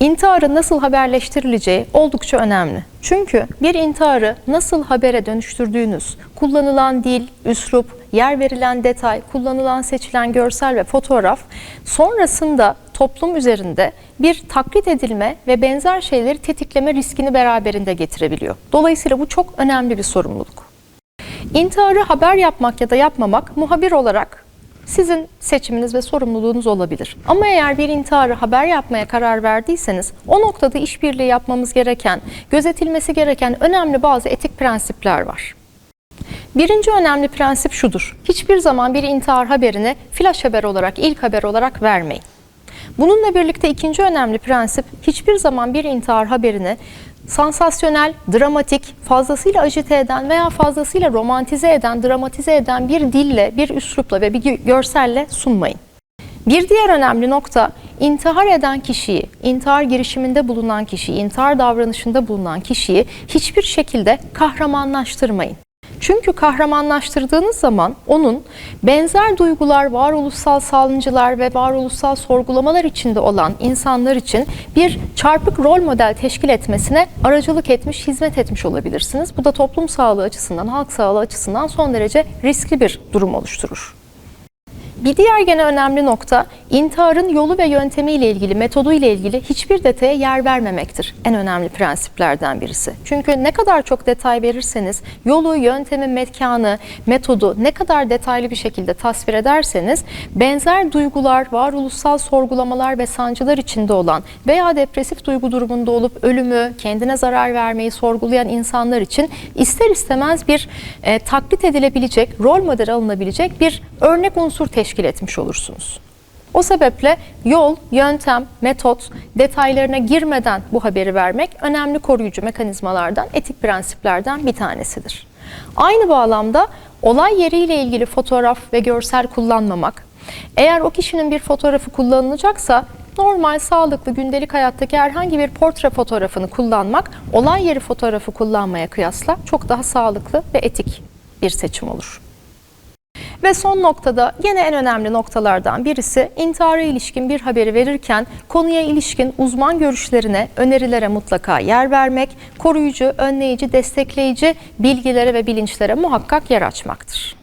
İntiharın nasıl haberleştirileceği oldukça önemli. Çünkü bir intiharı nasıl habere dönüştürdüğünüz, kullanılan dil, üslup, yer verilen detay, kullanılan seçilen görsel ve fotoğraf sonrasında toplum üzerinde bir taklit edilme ve benzer şeyleri tetikleme riskini beraberinde getirebiliyor. Dolayısıyla bu çok önemli bir sorumluluk. İntiharı haber yapmak ya da yapmamak muhabir olarak sizin seçiminiz ve sorumluluğunuz olabilir. Ama eğer bir intiharı haber yapmaya karar verdiyseniz o noktada işbirliği yapmamız gereken, gözetilmesi gereken önemli bazı etik prensipler var. Birinci önemli prensip şudur. Hiçbir zaman bir intihar haberini flash haber olarak, ilk haber olarak vermeyin. Bununla birlikte ikinci önemli prensip hiçbir zaman bir intihar haberini sansasyonel, dramatik, fazlasıyla ajite eden veya fazlasıyla romantize eden, dramatize eden bir dille, bir üslupla ve bir gö- görselle sunmayın. Bir diğer önemli nokta intihar eden kişiyi, intihar girişiminde bulunan kişiyi, intihar davranışında bulunan kişiyi hiçbir şekilde kahramanlaştırmayın. Çünkü kahramanlaştırdığınız zaman onun benzer duygular, varoluşsal sallıncılar ve varoluşsal sorgulamalar içinde olan insanlar için bir çarpık rol model teşkil etmesine aracılık etmiş, hizmet etmiş olabilirsiniz. Bu da toplum sağlığı açısından, halk sağlığı açısından son derece riskli bir durum oluşturur. Bir diğer gene önemli nokta intiharın yolu ve yöntemiyle ilgili, metodu ile ilgili hiçbir detaya yer vermemektir. En önemli prensiplerden birisi. Çünkü ne kadar çok detay verirseniz, yolu, yöntemi, mekanı, metodu ne kadar detaylı bir şekilde tasvir ederseniz benzer duygular, varoluşsal sorgulamalar ve sancılar içinde olan veya depresif duygu durumunda olup ölümü, kendine zarar vermeyi sorgulayan insanlar için ister istemez bir e, taklit edilebilecek, rol model alınabilecek bir örnek unsur teşkil etmiş olursunuz. O sebeple yol, yöntem, metot detaylarına girmeden bu haberi vermek önemli koruyucu mekanizmalardan, etik prensiplerden bir tanesidir. Aynı bağlamda olay yeriyle ilgili fotoğraf ve görsel kullanmamak, eğer o kişinin bir fotoğrafı kullanılacaksa normal, sağlıklı, gündelik hayattaki herhangi bir portre fotoğrafını kullanmak, olay yeri fotoğrafı kullanmaya kıyasla çok daha sağlıklı ve etik bir seçim olur. Ve son noktada yine en önemli noktalardan birisi intihara ilişkin bir haberi verirken konuya ilişkin uzman görüşlerine, önerilere mutlaka yer vermek, koruyucu, önleyici, destekleyici bilgilere ve bilinçlere muhakkak yer açmaktır.